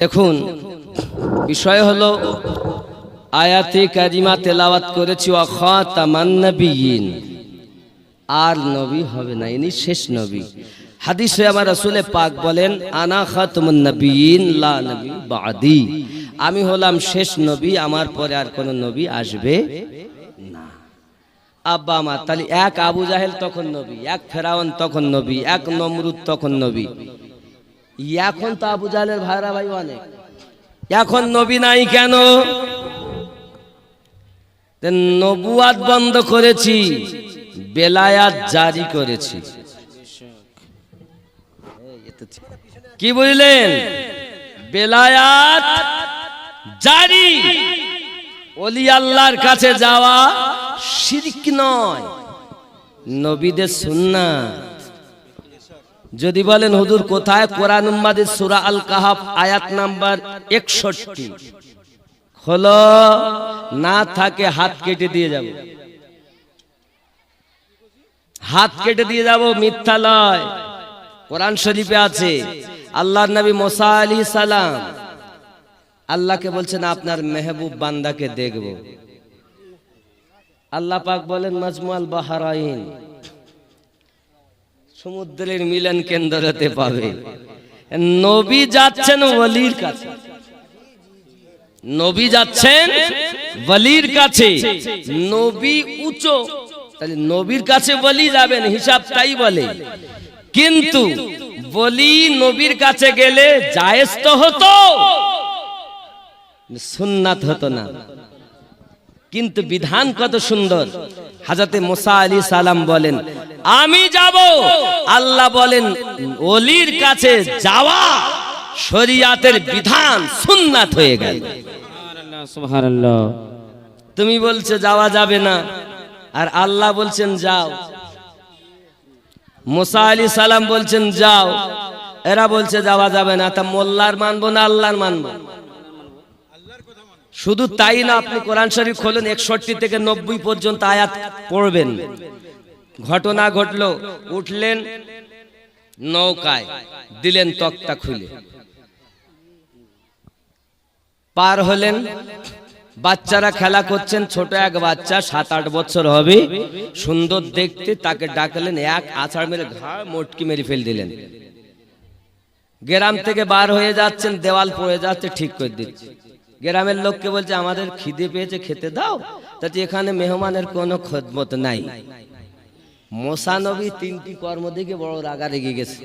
দেখুন বিষয় হলো, আয়াতে কারিমা তেলাওয়াত করেছি অখাতামান্নবিয়িন আর নবী হবে না, ইনি শেষ নবী। হাদিসে আমার রাসূলে পাক বলেন, আনা খাতামুন নবিয়িন লা নবী বাদি। আমি হলাম শেষ নবী, আমার পরে আর কোন নবী আসবে না। আব্বা আমার তাহলে এক আবু জাহেল তখন নবী, এক ফেরাউন তখন নবী, এক নমরুদ তখন নবী। এখন তো আবু জাহেলের ভাইরা ভাই অনেক। এখন নবী নাই কেন? নবুয়াত বন্ধ করেছি, বেলায়াত জারি করেছি। কি বুঝলেন বেলায়াত জারি। অলি আল্লাহর কাছে যাওয়া শিরক নয়, নবীদের সুন্নাত। যদি বলেন, হুজুর, কোথায় কোরআন উম্মাদের সূরা আল কাহাফ আয়াত নাম্বার 61 হলো না থাকে হাত কেটে দিয়ে যাব। হাত কেটে দিয়ে যাব মিথ্যা লয়। কোরআন শরীফে আছে, আল্লাহর নবী মোসা আলী সালাম, আল্লাহকে বলছেন, আপনার মেহবুব বান্দাকে দেখব। আল্লাহ পাক বলেন মাজমুয়াল বাহারাইন সমুদ্রের মিলন কেন্দ্রতে পাবে নবী যাচ্ছেন ওলির কাছে। নবী যাচ্ছেন ওলির কাছে। নবী উঁচু। তাহলে নবীর কাছে বলি যাবেন, হিসাব তাই বলে। কিন্তু বলি নবীর কাছে গেলে জায়েজ তো হতো। সুন্নাত হতো না। কিন্তু বিধান কত সুন্দর? হাজাতে মোসা আলী সালাম বলেন আমি যাব। আল্লাহ বলেন অলির কাছে যাওয়া শরিয়াতের বিধান সুন্নাত হয়ে গেল। তুমি বলছো যাওয়া যাবে না। আর আল্লাহ বলছেন যাও। মোসা আলী সালাম বলছেন যাও। এরা বলছে যাওয়া যাবে না। তা মোল্লার মানবো না আল্লাহর মানবো? শুধু তাই না, আপনি কোরআন শরীফ খোলেন একষট্টি থেকে নব্বই পর্যন্ত আয়াত পড়বেন। ঘটনা ঘটলো, উঠলেন নৌকায়, দিলেন তক্তা খুলে। পার হলেন, বাচ্চারা খেলা করছেন, ছোট এক বাচ্চা সাত আট বছর হবে, সুন্দর দেখতে, তাকে ডাকলেন, এক আছাড় মেরে ঘাড় মোটকি মেরে ফেল দিলেন। গ্রাম থেকে বার হয়ে যাচ্ছেন, দেওয়াল পড়ে যাচ্ছে, ঠিক করে দিচ্ছে। গ্রামের লোককে বলছে, আমাদের খিদে পেয়েছে, খেতে দাও। তাতে এখানে মেহমানের কোনো খদমত নাই। মোসানবী তিনটি কর্ম দিকে বড় রাগা রেগে গেছে।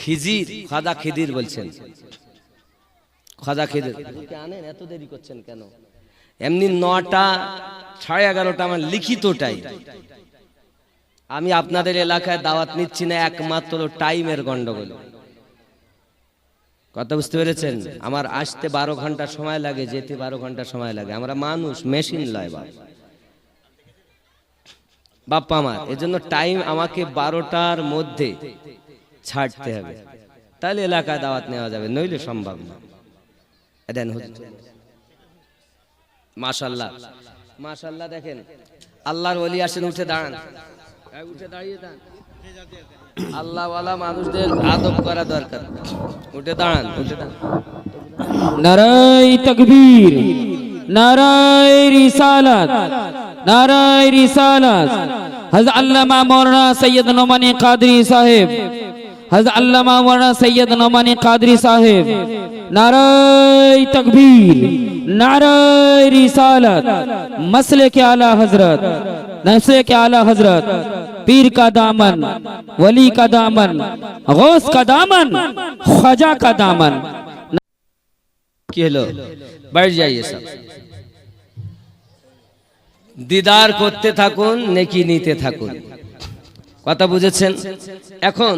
খিজির, খাদা খিদির বলছেন। খাজা খিদির। আনেন, এত দেরি করছেন কেন? এমনি নটা, সাড়ে এগারোটা আমার লিখিতটাই আমি আপনাদের এলাকায় দাওয়াত নিচ্ছি না, একমাত্র টাইমের গন্ডগোল। কথা বুঝতে পেরেছেন? আমার আসতে বারো ঘণ্টা সময় লাগে, যেতে বারো ঘণ্টা সময় লাগে। আমরা মানুষ, মেশিন লয় বাপ। বাপ্পা আমার, এজন্য টাইম আমাকে বারোটার মধ্যে ছাড়তে হবে। তাহলে এলাকায় দাওয়াত নেওয়া যাবে, নইলে সম্ভব না। দেন মাশাল্লাহ। মাশাল্লাহ দেখেন, আল্লাহর ওলি আসেন, উঠে দাঁড়ান। উঠে দাঁড়িয়ে যান আল্লাহওয়ালা মানুষদের আদব করা দরকার। উঠে দাঁড়ান উঠে দাঁড়ান। নারায় তকবীর، নারায় রিসালাত নারায় রিসালাত। حضرت علامہ مولانا سید نعمان قادری صاحب حضرت علامہ مولانا سید نعمان قادری صاحب نعرہ تکبیر نعرہ رسالت مسئلے کے اعلی حضرت مسئلے کے اعلی حضرت पीर का दामन वली का दामन गौस का दामन ख्वाजा का दामन কি হলো বাড়ি যাইয়ে সব দিদার করতে থাকুন নেকি নিতে থাকুন কথা বুঝেছেন এখন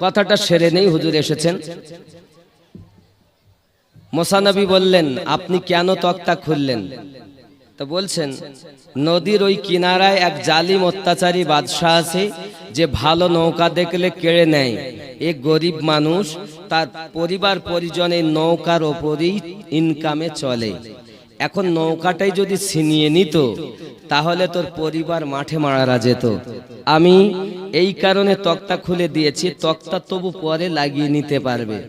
কথাটা সেরে নেই হুজুর এসেছেন মোসানবী বললেন আপনি কেন তক্তা খুললেন তো বলছেন, নদীর ওই কিনারায় এক জালিম অত্যাচারী বাদশাহ আছে যে ভালো নৌকা দেখলে কেড়ে নেয়। এ গরিব মানুষ, তার পরিবার পরিজনের নৌকার ওপরই ইনকামে চলে। এখন নৌকাটাই যদি ছিনিয়ে নিত, তাহলে তোর পরিবার মাঠে মারা যেত। আমি এই কারণে তক্তা খুলে দিয়েছি, তক্তা তবু পরে লাগিয়ে নিতে পারবে।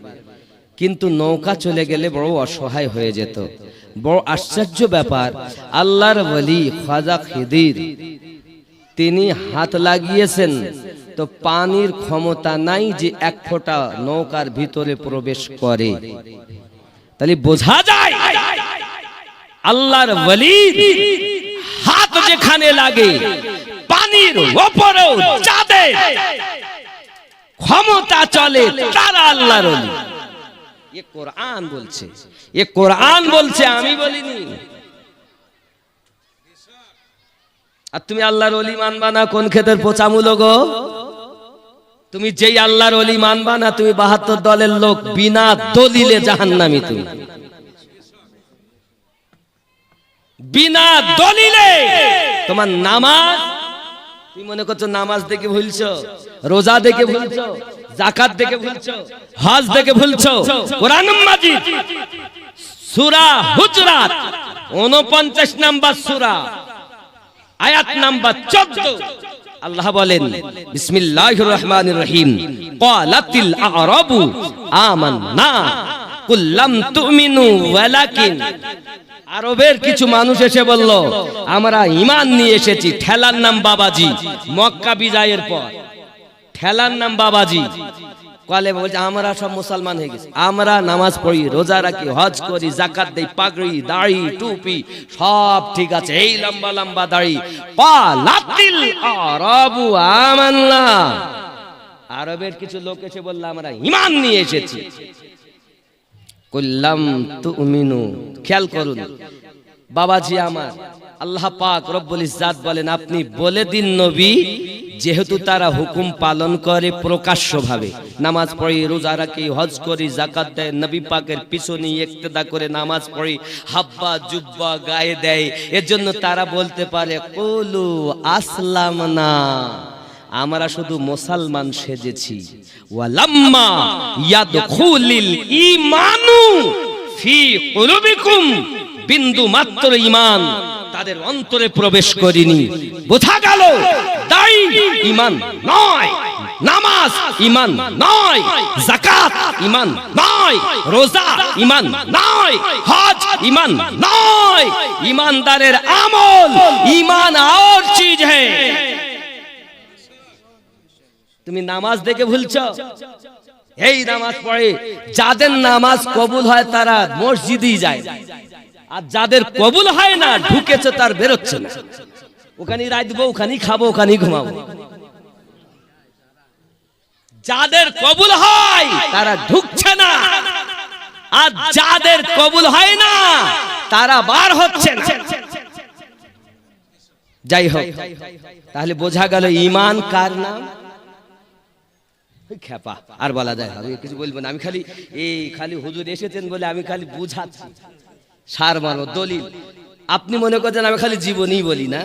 কিন্তু নৌকা চলে গেলে বড় অসহায় হয়ে যেত। বড় আশ্চর্য ব্যাপার, আল্লাহর বলি খাজা খিদির, তিনি হাত লাগিয়েছেন, তো পানির ক্ষমতা নাই যে এক ফোঁটা নৌকার ভিতরে প্রবেশ করে। তাহলে বোঝা যায়, আল্লাহর ওয়ালির হাত যেখানে লাগে, পানির ওপরেও চাঁদে ক্ষমতা চলে তারা আল্লাহর কোরআন বলছে। এ কোরআন বলছে, আমি বলিনি। আর তুমি আল্লাহর অলি মানবা না, কোন ক্ষেতের গো? তুমি যেই আল্লাহর অলি মানবা না, তুমি বাহাত্তর দলের লোক, বিনা দলিলে তুমি। বিনা দলিলে তোমার নামাজ, তুমি মনে করছ নামাজ দেখে ভুলছো, রোজা দেখে ভুলছো জাকাত দেখে ভুলছো হজ দেখে ভুলছো কোরআন মাজিদ সূরা হুজরাত 49 নাম্বার সূরা আয়াত নাম্বার 14 আল্লাহ বলেন বিসমিল্লাহির রহমানির রহিম ক্বালাতিল আরাবু আমান্না কুল লাম তুমিনু ওয়ালাকিন। আরবের কিছু মানুষ এসে বলল আমরা ঈমান নিয়ে এসেছি ঠেলার নাম বাবাজি মক্কা বিজয়ের পর। ঠেলার নাম বাবাজি। কলে বলছে, আমরা সব মুসলমান হয়ে গেছি। আমরা নামাজ পড়ি, রোজা রাখি, হজ করি জাকাত দেই, পাগড়ি, দাড়ি, টুপি, সব ঠিক আছে। এই লম্বা লম্বা দাড়ি। পালাতিল আরাবু আমান্না আরবের কিছু লোক এসে বলল, আমরা ঈমান নিয়ে এসেছি। কল্লাম তুমিনু, খেয়াল করুন, বাবাজি আমার, আল্লাহ পাক রব্বুল ইজ্জাত বলেন, আপনি বলে দিন নবী যেহেতু তারা হুকুম পালন করে প্রকাশ্যভাবে, নামাজ পড়ি, রোজা রাখি, হজ করি জাকাত দেয়, নবী পাকের পিছনে ইক্তেদা করে নামাজ পড়ি, হাব্বা, জুব্বা, গায়ে দেয় এর জন্য তারা বলতে পারে, কলু আসলাম না আমরা শুধু মুসলমান সেজেছি। ওয়ালাম্মা ইয়াদখুলিল ঈমানু ফি কুলুবিকুম, বিন্দু মাত্র ঈমান। তাদের অন্তরে প্রবেশ করিনি। বোঝা গেল তাই ইমান নয়, নামাজ ইমান নয় জাকাত ইমান নয়, রোজা ইমান নয়, হজ ইমান নয়। ইমানদারের আমল ইমান আর চিজ হ্যাঁ তুমি নামাজ দেখে ভুলছ? এই নামাজ পড়ে, যাদের নামাজ কবুল হয় তারা মসজিদেই যায়। আর যাদের কবুল হয় না, ঢুকেছে তার বেরোচ্ছে না। ওখানেই রাত দেবো, ওখানেই খাব, ওখানেই ঘুমাবো। যাদের কবুল হয়, তারা ঢুকছে না। আর যাদের কবুল হয় না, তারা বার হচ্ছে না। যাই হোক, তাহলে বোঝা গেল ইমান কার নাম? খেপা আর বলা যায় আমি কিছু বলব না। আমি খালি, এই খালি হুজুর এসেছেন বলে আমি খালি বুঝাচ্ছি। সার মানো, দলিল। আপনি মনে করছেন আমি খালি জীবনই বলি না?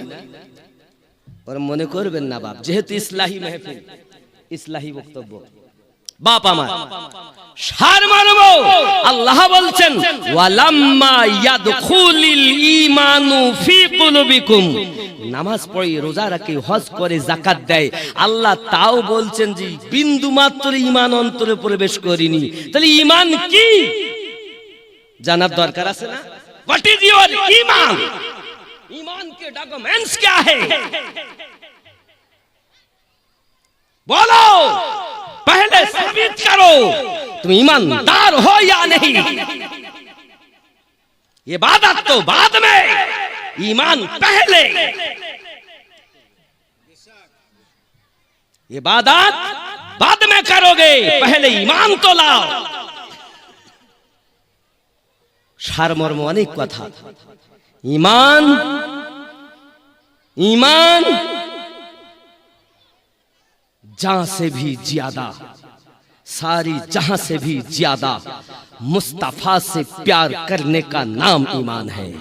ওরা মনে করবেন না বাপ, যেহেতু ইসলাহি মেহফিল, ইসলাহি বক্তব্য। বাপ আমার, সার মানব, আল্লাহ বলছেন, ওয়ালাম্মা ইয়াদখুলিল ঈমানু ফি কুলুবিকুম। নামাজ পড়ে, রোজা রাখে, হজ করে জাকাত দেয়। আল্লাহ তাও বলছেন যে বিন্দু মাত্র ঈমান অন্তরে প্রবেশ করিনি। তাহলে ঈমান কি? জানার দরকার আছে না হোয়াট ইজ ইওর ঈমান ঈমান के डॉक्यूमेंट्स क्या है बोलो पहले साबित करो तुम ईमानदार हो या नहीं ये बात तो बाद में ईमान पहले ये बात बाद में करोगे पहले ईमान तो लाओ সারমর্ম অনেক কথা। ইমান ایمان جہاں سے بھی زیادہ ساری جہاں سے بھی زیادہ مصطفیٰ سے پیار کرنے کا نام ایمان ہے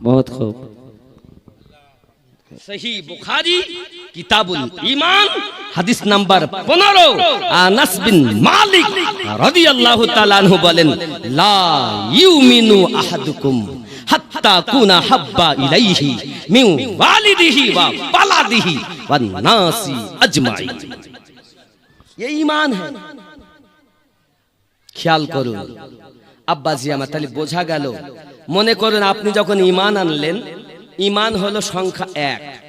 بہت خوب सही बुखारी किताबुल ईमान হাদিস নাম্বার 15 আনাস বিন মালিক রাদিয়াল্লাহু তাআলা আনহু বলেন লা ইউমিনু আহাদুকুম হাত্তা কুনা হাব্বা ইলাইহি মিন ওয়ালিদিহি ওয়া বালাদিহি ওয়ান নাসি আজমাইন ये ईमान है খেয়াল করুন আব্বাজি আমার তাহলে বোঝা গেল মনে করুন আপনি যখন ইমান আনলেন ইমান হলো সংখ্যা এক।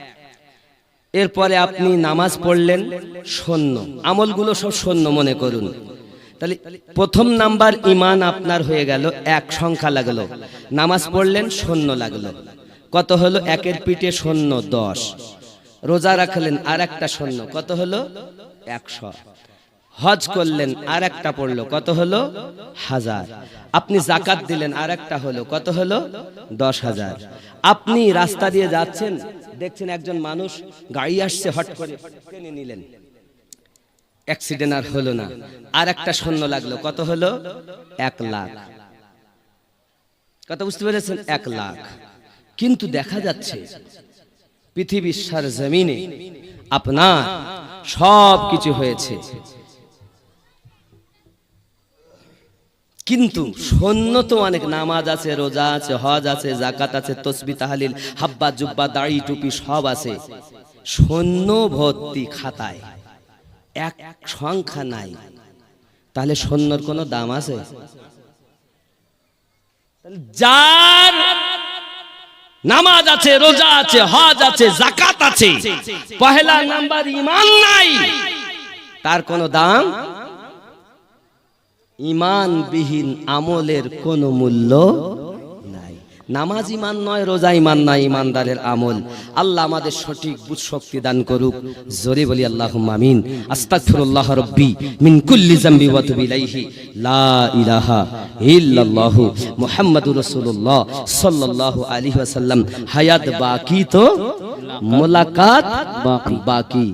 এরপরে আপনি নামাজ পড়লেন শূন্য। আমলগুলো সব শূন্য, মনে করুন। তাহলে প্রথম নাম্বার ইমান আপনার হয়ে গেল এক, সংখ্যা লাগল। নামাজ পড়লেন শূন্য লাগল। কত হলো? একের পিঠে শূন্য, দশ। রোজা রাখলেন আর একটা শূন্য। কত হলো? একশো। হজ করলেন আর একটা পড়ল, কত হলো? হাজার। আপনি জাকাত দিলেন আর একটা হলো, কত হলো? দশ হাজার। আপনি রাস্তা দিয়ে যাচ্ছেন, দেখছেন একজন মানুষ গাড়ি আসছে, হট করে টেনে নিলেন। অ্যাক্সিডেন্ট আর হলো না। আর একটা শূন্য লাগল, কত হলো? এক লাখ। কথা বুঝতে পেরেছেন? এক লাখ। কিন্তু দেখা যাচ্ছে, পৃথিবীর সার জমিনে আপনার সব কিছু হয়েছে। কিন্তু সৈন্য তো অনেক নামাজ আছে, রোজা আছে, হজ আছে জাকাত আছে, তসবি, তাহালিল, হাব্বা, জুব্বা, দাড়ি, টুপি সব আছে। সৈন্য ভর্তি খাতায় এক সংখ্যা নাই। তাহলে সৈন্যর কোনো দাম আছে? যার নামাজ আছে, রোজা আছে, হজ আছে জাকাত আছে, পহেলা নাম্বার ইমান নাই, তার কোনো দাম ইমানবিহীন আমলের কোনো মূল্য নাই। নামাজ ইমান নয়, রোজা ইমান নয়, ইমানদারের আমল। আল্লাহ আমাদের সঠিক বুঝ শক্তি দান করুক। জোরে বলি আল্লাহ আমিন। আস্তাগফিরুল্লাহ রব্বি মিন কুল্লি জামবি ওয়া তুবু ইলাইহি। লা ইলাহা ইল্লাল্লাহ মুহাম্মাদুর রাসূলুল্লাহ সাল্লাল্লাহু আলাইহি ওয়াসাল্লাম। হায়াত বাকি তো, মুলাকাত বাকি।